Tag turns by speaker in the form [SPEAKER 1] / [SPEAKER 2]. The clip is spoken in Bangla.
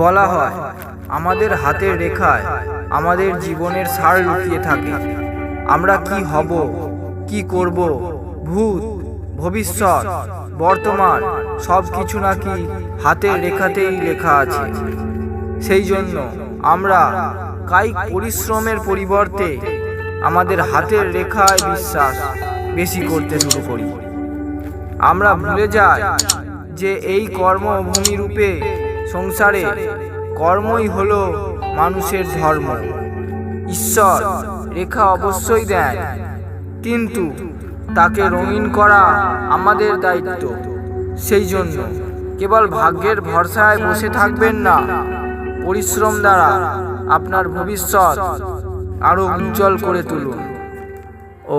[SPEAKER 1] বলা হয়, আমাদের হাতের রেখায় আমাদের জীবনের সার লুকিয়ে থাকে। আমরা কি হব, কি করব, ভূত, ভবিষ্যৎ, বর্তমান সব কিছু নাকি হাতের রেখাতেই লেখা আছে। সেই জন্য আমরা কায়িক পরিশ্রমের পরিবর্তে আমাদের হাতের রেখায় বিশ্বাস বেশি করতে শুরু করি। আমরা ভুলে যাই যে এই কর্মভূমি রূপে সংসারে কর্মই হল মানুষের ধর্ম। ঈশ্বর রেখা অবশ্যই দেন, কিন্তু তাকে রঙিন করা আমাদের দায়িত্ব। সেই জন্য কেবল ভাগ্যের ভরসায় বসে থাকবেন না, পরিশ্রম দ্বারা আপনার ভবিষ্যৎ আরও উজ্জ্বল করে তুলুন। ও